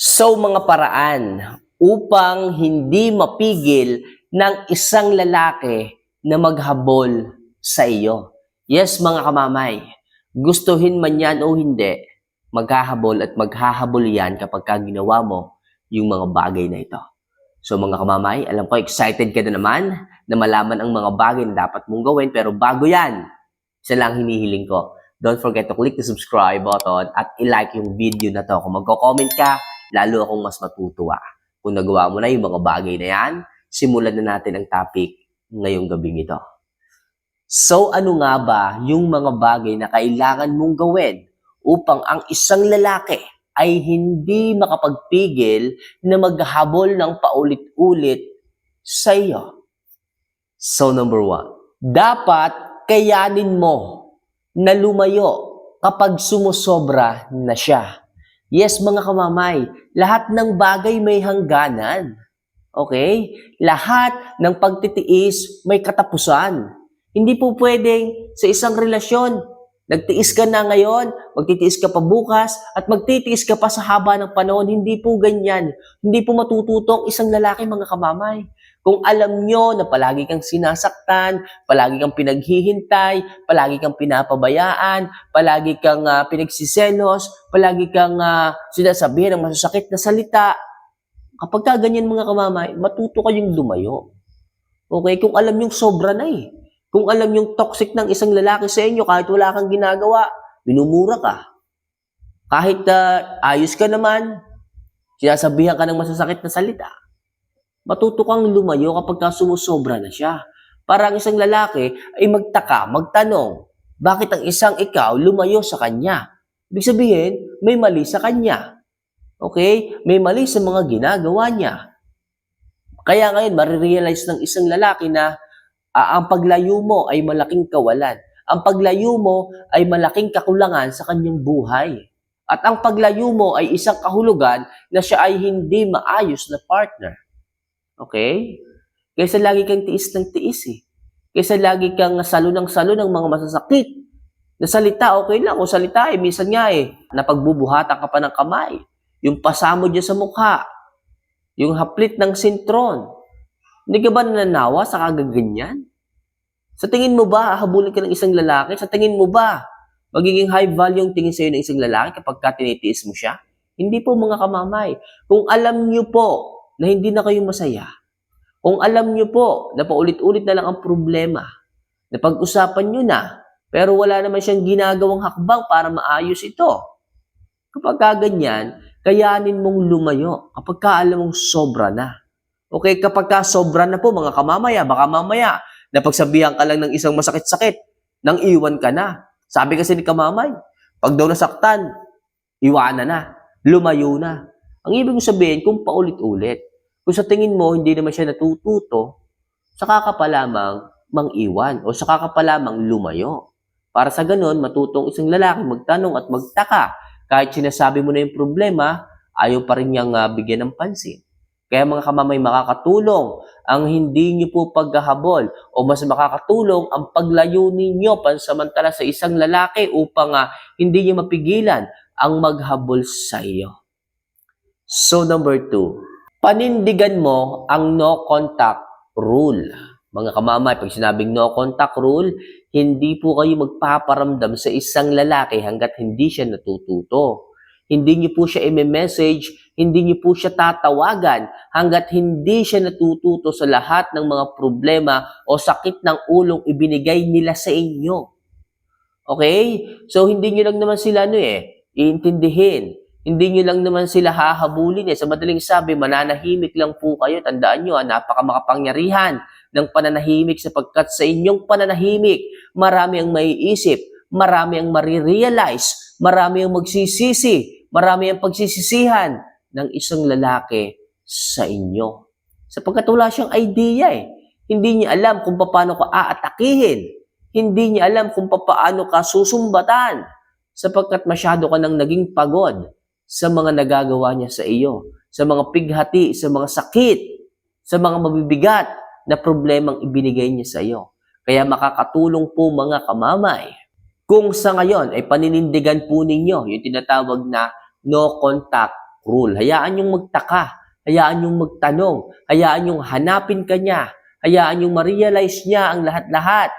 So mga paraan upang hindi mapigil ng isang lalaki na maghabol sa iyo. Yes mga kamamay, gustuhin man yan o hindi, maghahabol at maghahabol yan kapag ka ginawa mo yung mga bagay na ito. So mga kamamay, alam ko excited ka na naman na malaman ang mga bagay na dapat mong gawin pero bago yan, isa lang hinihiling ko. Don't forget to click the subscribe button at i-like yung video na to. Kung magko-comment ka, lalo akong mas matutuwa. Kung nagawa mo na yung mga bagay na yan, simulan na natin ang topic ngayong gabing ito. So ano nga ba yung mga bagay na kailangan mong gawin upang ang isang lalaki ay hindi makapagpigil na maghabol ng paulit-ulit sa iyo? So number one, dapat kayanin mo na lumayo kapag sumusobra na siya. Yes, mga kamamay, lahat ng bagay may hangganan. Okay? Lahat ng pagtitiis may katapusan. Hindi po pwedeng sa isang relasyon, nagtiis ka na ngayon, magtitiis ka pa bukas, at magtitiis ka pa sa haba ng panahon. Hindi po ganyan. Hindi po matututong isang lalaki, mga kamamay. Kung alam nyo na palagi kang sinasaktan, palagi kang pinaghihintay, palagi kang pinapabayaan, palagi kang ah, pinagsiselos, palagi kang ah, sinasabihan ng masasakit na salita, kapag ka ganyan mga kamamay, matuto kayong lumayo. Okay? Kung alam yung sobra na eh. Kung alam yung toxic ng isang lalaki sa inyo, kahit wala kang ginagawa, minumura ka. Kahit ah, ayos ka naman, sinasabihan ka ng masasakit na salita, matuto kang lumayo kapag ka sumusobra na siya. Para ang isang lalaki ay magtaka, magtanong, bakit ang isang ikaw lumayo sa kanya? Ibig sabihin, may mali sa kanya. Okay? May mali sa mga ginagawa niya. Kaya ngayon, marirealize ng isang lalaki na ah, ang paglayo mo ay malaking kawalan. Ang paglayo mo ay malaking kakulangan sa kanyang buhay. At ang paglayo mo ay isang kahulugan na siya ay hindi maayos na partner. Okay? Kaysa lagi kang tiis ng tiis eh. Kaysa lagi kang salo ng salo ng mga masasakit. Na salita, okay lang. Kung salita eh, minsan nga eh, napagbubuhatan ka pa ng kamay. Yung pasamo dyan sa mukha. Yung haplit ng sintron. Hindi ka ba nananawa sa kagaganyan? Sa tingin mo ba, hahabulin ka ng isang lalaki? Sa tingin mo ba, magiging high value yung tingin sa'yo ng isang lalaki kapag ka tinitiis mo siya? Hindi po mga kamamay. Kung alam niyo po na hindi na kayo masaya, kung alam niyo po na paulit-ulit na lang ang problema, na pag-usapan niyo na, pero wala naman siyang ginagawang hakbang para maayos ito. Kapag ka ganyan, kayanin mong lumayo kapag ka alam mong sobra na. Okay, kapag ka sobra na po mga kamamaya, baka mamaya, napagsabihan ka lang ng isang masakit-sakit, nang iwan ka na. Sabi kasi ni kamamay, pag daw nasaktan, iwanan na, lumayo na. Ang ibig sabihin, kung paulit-ulit, kung sa tingin mo hindi naman siya natututo, saka ka pa lamang mang-iwan o saka ka pa lamang lumayo. Para sa ganun, matutong isang lalaki magtanong at magtaka. Kahit sinasabi mo na yung problema, ayaw pa rin niyang ah, bigyan ng pansin. Kaya mga kamamay, makakatulong ang hindi niyo po paghahabol o mas makakatulong ang paglayo ninyo pansamantala sa isang lalaki upang ah, hindi niyo mapigilan ang maghabol sa iyo. So number two, panindigan mo ang no contact rule. Mga kamamay, pag sinabing no contact rule, hindi po kayo magpaparamdam sa isang lalaki hanggat hindi siya natututo. Hindi niyo po siya i-message, hindi niyo po siya tatawagan hanggat hindi siya natututo sa lahat ng mga problema o sakit ng ulong ibinigay nila sa inyo. Okay? So, hindi niyo lang naman sila ano eh, iintindihin. Hindi niyo lang naman sila hahabulin eh. Sa madaling sabi, mananahimik lang po kayo. Tandaan niyo, ah, napakamakapangyarihan ng pananahimik sapagkat sa inyong pananahimik, marami ang maiisip, marami ang marirealize, marami ang magsisisi, marami ang pagsisisihan ng isang lalaki sa inyo. Sapagkat wala siyang idea eh. Hindi niya alam kung paano ka aatakihin. Hindi niya alam kung paano ka susumbatan sapagkat masyado ka nang naging pagod sa mga nagagawa niya sa iyo, sa mga pighati, sa mga sakit, sa mga mabibigat na problemang ibinigay niya sa iyo. Kaya makakatulong po mga kamamay kung sa ngayon ay paninindigan po ninyo yung tinatawag na no contact rule. Hayaan yung magtaka. Hayaan yung magtanong. Hayaan yung hanapin ka niya. Hayaan yung ma-realize niya ang lahat-lahat.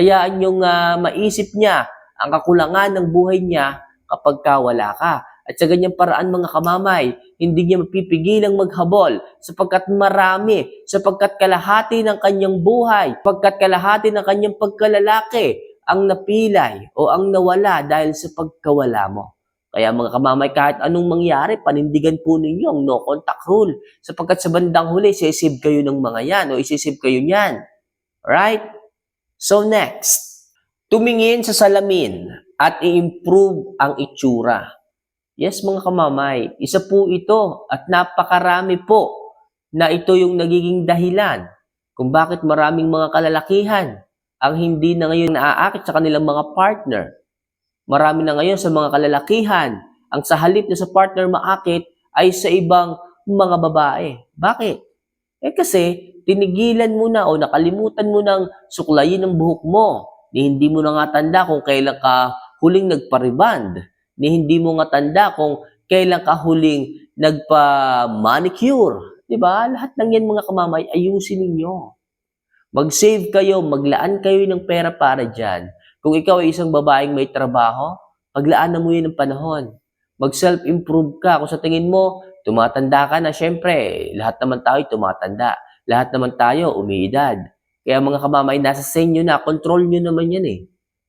Hayaan yung ah, maisip niya ang kakulangan ng buhay niya kapag ka wala ka. At sa ganyang paraan mga kamamay, hindi niya mapipigilang maghabol sapagkat marami, sapagkat kalahati ng kanyang buhay, sapagkat kalahati ng kanyang pagkalalaki ang napilay o ang nawala dahil sa pagkawala mo. Kaya mga kamamay, kahit anong mangyari, panindigan po ninyo ang no contact rule. Sapagkat sa bandang huli, sisib kayo ng mga yan o isisib kayo niyan. Alright? So next, tumingin sa salamin at i-improve ang itsura. Yes, mga kamamay, isa po ito at napakarami po na ito yung nagiging dahilan kung bakit maraming mga kalalakihan ang hindi na ngayon naaakit sa kanilang mga partner. Marami na ngayon sa mga kalalakihan ang sa halip na sa partner maakit ay sa ibang mga babae. Bakit? Eh kasi tinigilan mo na o nakalimutan mo nang suklayin ang buhok mo. Ni hindi mo na nga tanda kung kailan ka huling nagpa-reband. Ni hindi mo nga tanda kung kailan ka huling nagpa-manicure. 'Di ba? Lahat ng yan mga kamamay, ayusin ninyo. Mag-save kayo, maglaan kayo ng pera para dyan. Kung ikaw ay isang babaeng may trabaho, paglaanan mo yun ng panahon. Mag-self-improve ka. Kung sa tingin mo, tumatanda ka na, syempre, lahat naman tayo tumatanda. Lahat naman tayo umiidad. Kaya mga kamamay, nasa sa inyo na, control nyo naman yan eh.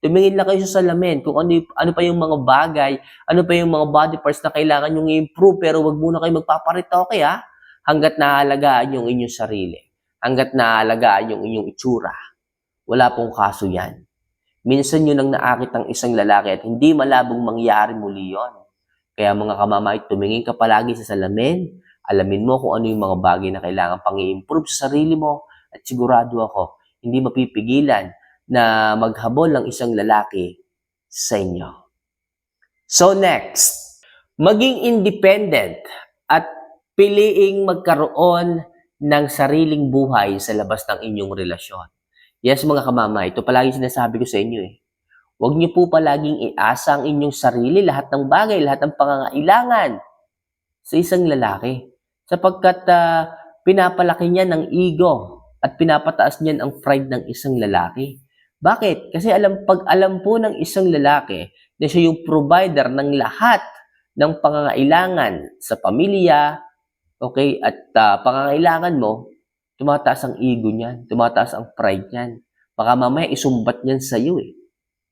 Tumingin lang kayo sa salamin kung ano, ano pa yung mga bagay, ano pa yung mga body parts na kailangan yung i-improve, pero wag muna kayo magpaparitoke ha, hanggat naalagaan yung inyong sarili. Hanggat naalagaan yung inyong itsura. Wala pong kaso yan. Minsan yun ang naakit ng isang lalaki at hindi malabong mangyari muli yon. Kaya mga kamamay, tumingin ka palagi sa salamin, alamin mo kung ano yung mga bagay na kailangan pang i-improve sa sarili mo at sigurado ako, hindi mapipigilan na maghabol ng isang lalaki sa inyo. So next, maging independent at piliing magkaroon ng sariling buhay sa labas ng inyong relasyon. Yes, mga kamamay, ito palagi sinasabi ko sa inyo eh. Huwag niyo po palaging iasa ang inyong sarili, lahat ng bagay, lahat ng pangangailangan sa isang lalaki. Sapagkat ah, pinapalaki niya ng ego at pinapataas niyan ang pride ng isang lalaki. Bakit? Kasi alam, pag alam po ng isang lalaki na siya yung provider ng lahat ng pangangailangan sa pamilya, okay, at ah, pangangailangan mo, tumataas ang ego niyan, tumataas ang pride niyan. Baka mamaya isumbat niyan sa iyo eh.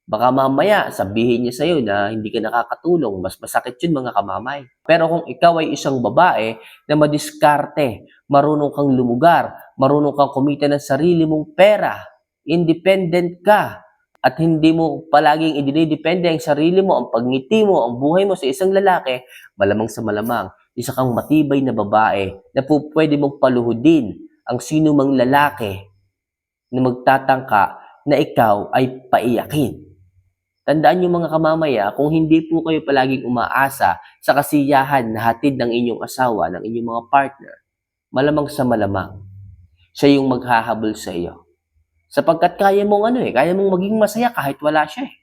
Baka mamaya sabihin niya sa iyo na hindi ka nakakatulong, mas masakit yun mga kamamay. Pero kung ikaw ay isang babae na madiskarte, marunong kang lumugar, marunong kang kumita ng sarili mong pera, independent ka, at hindi mo palaging idinidepende ang sarili mo, ang pagngiti mo, ang buhay mo sa isang lalaki, malamang sa malamang, isa kang matibay na babae na po pwede mong paluhudin ang sino mang lalaki na magtatangka na ikaw ay paiyakin. Tandaan niyo mga kamamaya, kung hindi po kayo palaging umaasa sa kasiyahan na hatid ng inyong asawa, ng inyong mga partner, malamang sa malamang, siya yung maghahabol sa iyo. Sapagkat kaya mong ano eh, kaya mong maging masaya kahit wala siya eh.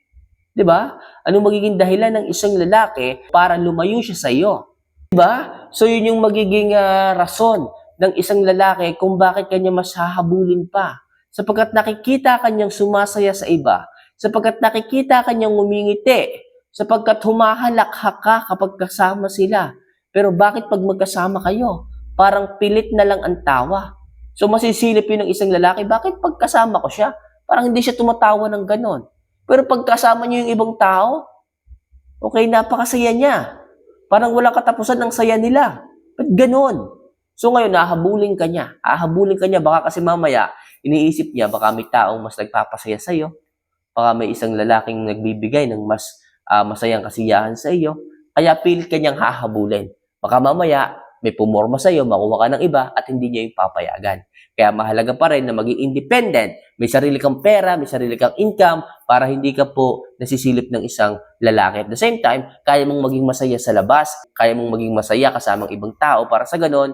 'Di ba? Anong magiging dahilan ng isang lalaki para lumayo siya sa iyo? 'Di ba? So yun yung magiging ah, rason ng isang lalaki kung bakit kanya mas hahabulin pa. Sapagkat nakikita kanyang sumasaya sa iba, sapagkat nakikita kanyang ngumingiti, sapagkat humahalakha ka kapag kasama sila. Pero bakit pag magkasama kayo, parang pilit na lang ang tawa? So masisilip yun ng isang lalaki, bakit pagkasama ko siya? Parang hindi siya tumatawa ng ganon. Pero pagkasama niyo yung ibang tao, okay, napakasaya niya. Parang walang katapusan ng saya nila. Ba't ganon? So ngayon, nahabulin ka niya. Ahabulin ka niya, baka kasi mamaya, iniisip niya, baka may taong mas nagpapasaya sa iyo. Baka may isang lalaking nagbibigay ng mas ah, masayang kasiyahan sa iyo. Kaya pilit ka niyang hahabulin. Baka mamaya, may pumorma sa iyo, makuha ka ng iba at hindi niya yung papayagan. Kaya mahalaga pa rin na maging independent. May sarili kang pera, may sarili kang income para hindi ka po nasisilip ng isang lalaki. At the same time, kaya mong maging masaya sa labas, kaya mong maging masaya kasamang ibang tao para sa ganon,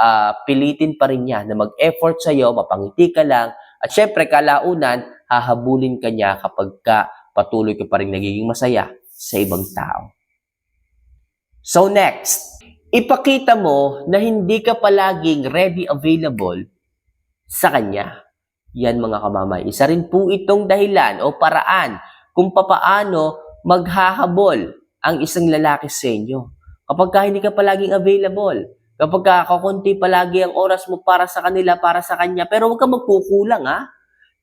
ah, pilitin pa rin niya na mag-effort sa iyo, mapangiti ka lang, at syempre kalaunan, hahabulin ka niya kapag ka patuloy ka pa rin nagiging masaya sa ibang tao. So next, ipakita mo na hindi ka palaging ready available sa kanya. Yan mga kamamay. Isa rin po itong dahilan o paraan kung papaano maghahabol ang isang lalaki sa inyo. Kapag ka hindi ka palaging available, kapag ka kakunti palagi ang oras mo para sa kanila, para sa kanya, pero huwag ka magkukulang ha.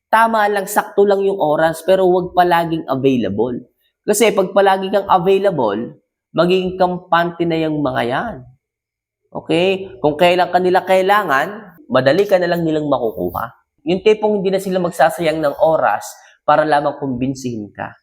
Tama lang, sakto lang yung oras, pero huwag palaging available. Kasi pag palagi kang available, magiging kampante na yung mga yan. Okay? Kung kailan kanila kailangan, madali ka na lang nilang makukuha. Yung tipong hindi na sila magsasayang ng oras para lamang kumbinsihin ka.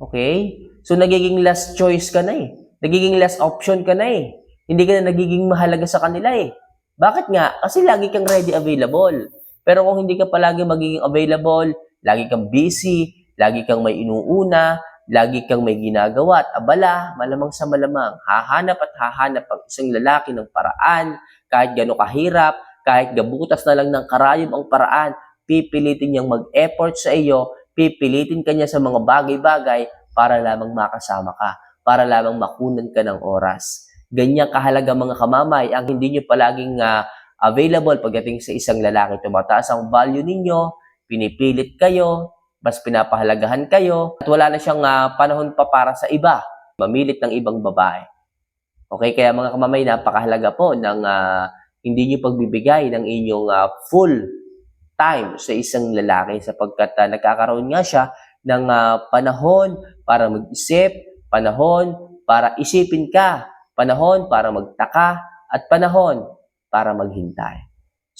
Okay? So, nagiging last choice ka na eh. Nagiging last option ka na eh. Hindi ka na nagiging mahalaga sa kanila eh. Bakit nga? Kasi lagi kang ready available. Pero kung hindi ka palagi magiging available, lagi kang busy, lagi kang may inuuna, lagi kang may ginagawa at abala, malamang sa malamang, hahanap at hahanap ang isang lalaki ng paraan, kahit gano'ng kahirap, kahit gabutas na lang ng karayom ang paraan, pipilitin niyang mag-effort sa iyo, pipilitin ka niya sa mga bagay-bagay para lamang makasama ka, para lamang makunan ka ng oras. Ganyan kahalaga mga kamamay ang hindi niyo palaging ah, available pagdating sa isang lalaki. Tumataas ang value ninyo, pinipilit kayo, mas pinapahalagahan kayo, at wala na siyang ah, panahon pa para sa iba, mamilit ng ibang babae. Okay, kaya mga kamamay, napakahalaga po ng ah, hindi niyo pagbibigay ng inyong ah, full time sa isang lalaki sapagkat ah, nagkakaroon nga siya ng ah, panahon para mag-isip, panahon para isipin ka, panahon para magtaka, at panahon para maghintay.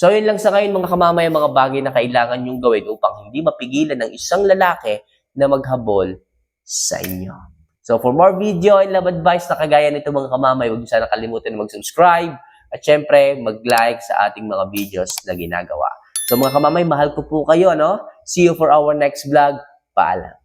So yun lang sa ngayon mga kamamay mga bagay na kailangan nyong gawin upang hindi mapigilan ng isang lalaki na maghabol sa inyo. So for more video and love advice na kagaya nito mga kamamay, huwag niyo sana kalimutan mag-subscribe at syempre mag-like sa ating mga videos na ginagawa. So mga kamamay, mahal ko po kayo, no? See you for our next vlog. Paalam.